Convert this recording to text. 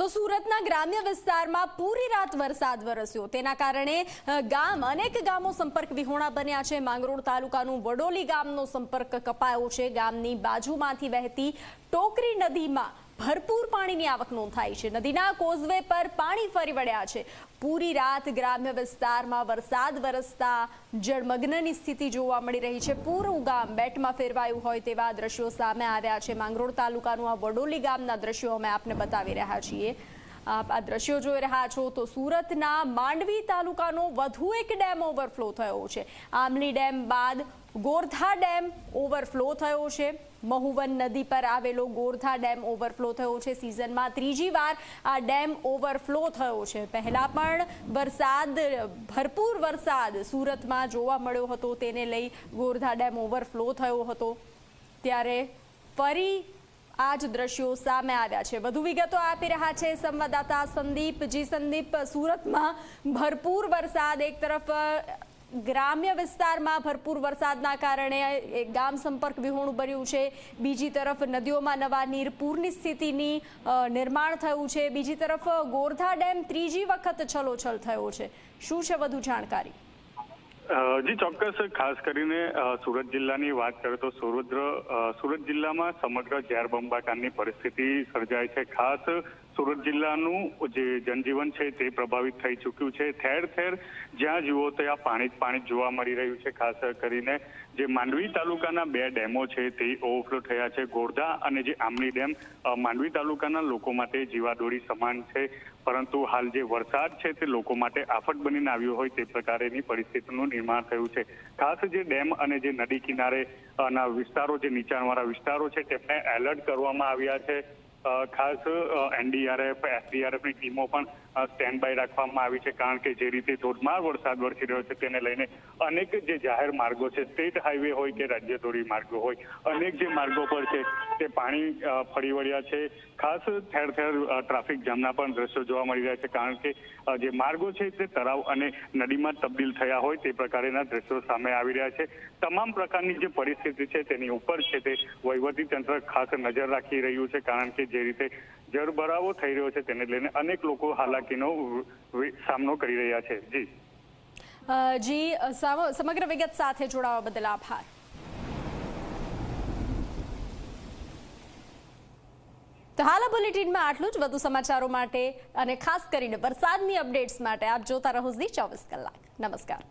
તો સુરતના ગ્રામ્ય વિસ્તારમાં પૂરી રાત વરસાદ વરસ્યો. તેના કારણે ગામ, અનેક ગામો સંપર્ક વિહોણા બન્યા છે. માંગરોળ તાલુકાનું વડોલી ગામનો સંપર્ક કપાયો છે. ગામની બાજુમાંથી વહેતી ટોકરી નદીમાં ભરપૂર પાણીની આવક નોંધાઈ છે. નદીના કોઝવે પર પાણી ફરી વળ્યા છે. પૂરી રાત ગ્રામ્ય વિસ્તારમાં વરસાદ વરસતા જળમગ્નની સ્થિતિ જોવા મળી રહી છે. પૂરું ગામ બેટમાં ફેરવાયું હોય તેવા દ્રશ્યો સામે આવ્યા છે. માંગરોળ તાલુકાનું આ વડોલી ગામના દ્રશ્યો અમે આપને બતાવી રહ્યા છીએ. આપ આ દ્રશ્યો જોઈ રહ્યા છો તો સુરતના માંડવી તાલુકાનો વધુ એક ડેમ ઓવરફ્લો થયો છે. આમલી ડેમ બાદ ગોરધા ડેમ ઓવરફ્લો થયો છે. મહુવન નદી પર આવેલો ગોરધા ડેમ ઓવરફ્લો થયો છે. સિઝનમાં ત્રીજી વાર આ ડેમ ઓવરફ્લો થયો છે. પહેલાં પણ વરસાદ, ભરપૂર વરસાદ સુરતમાં જોવા મળ્યો હતો. તેને લઈ ગોરધા ડેમ ઓવરફ્લો થયો હતો. ત્યારે ફરી આ જ દ્રશ્યો સામે આવ્યા છે. વધુ વિગતો આપી રહ્યા છે સંવાદદાતા સંદીપ. જી સંદીપ, સુરતમાં ભરપૂર વરસાદ એક તરફ ગ્રામ્ય વિસ્તારમાં ભરપૂર વરસાદના કારણે ગામ સંપર્ક વિહોણું બન્યું છે. બીજી તરફ નદીઓમાં નવા નીર પૂરની સ્થિતિની નિર્માણ થયું છે. બીજી તરફ ગોરધા ડેમ ત્રીજી વખત છલોછલ થયો છે. શું છે વધુ જાણકારી? જી, ચોક્કસ. ખાસ કરીને સુરત જિલ્લાની વાત કરીએ તો સુરત સુરત જિલ્લામાં સમગ્ર ઝેર બંબાકારની પરિસ્થિતિ સર્જાય છે. ખાસ સુરત જિલ્લાનું જે જનજીવન છે તે પ્રભાવિત થઈ ચૂક્યું છે. ઠેર ઠેર જ્યાં જુઓ ત્યાં પાણી જ પાણી જોવા મળી રહ્યું છે, ખાસ કરીને જે માંડવી તાલુકાના બે ડેમો છે તે ઓવરફ્લો થયા છે. ગોરધા અને જે આમલી ડેમ માંડવી તાલુકાના લોકો માટે જીવાદોરી સમાન છે. પરંતુ હાલ જે વરસાદ છે તે લોકો માટે આફત બનીને આવ્યો હોય તે પ્રકારેની પરિસ્થિતિનું નિર્માણ થયું છે. ખાસ જે ડેમ અને જે નદી કિનારે ના વિસ્તારો, જે નીચાણવાળા વિસ્તારો છે તેમને એલર્ટ કરવામાં આવ્યા છે. ખાસ એનડીઆરએફ એસડીઆરએફની ટીમો પણ સ્ટેન્ડ બાય રાખવામાં આવી છે, કારણ કે જે રીતે ધોધમાર વરસાદ વરસી રહ્યો છે, તેને લઈને અનેક જે જાહેર માર્ગો છે સ્ટેટ હાઈવે હોય કે રાજ્ય ધોરી માર્ગો હોય, અનેક જે માર્ગો પર છે, તે પાણી ફરી વળ્યા છે. ખાસ ઠેર ઠેર ટ્રાફિક જામના પણ દ્રશ્યો જોવા મળી રહ્યા છે, કારણ કે જે માર્ગો છે, તે તળાવ અને નદીમાં તબદીલ થયા હોય, તે પ્રકારેના દ્રશ્યો સામે આવી રહ્યા છે. તમામ પ્રકારની જે પરિસ્થિતિ છે, તેની ઉપર છે, તે વહીવટી તંત્ર ખાસ નજર રાખી રહ્યું છે, કારણ કે જે રીતે જળભરાવો થઈ રહ્યો છે તેને લઈને અનેક લોકો હાલાકીનો સામનો કરી રહ્યા છે. જી. જી સમગ્ર વિગત સાથે જોડાવા બદલ આભાર. તો હાલ આ બુલેટિનમાં આટલું જ. વધુ સમાચારો માટે અને ખાસ કરીને વરસાદની અપડેટ્સ માટે આપ જોતા રહો ઝી ચોવીસ કલાક. નમસ્કાર.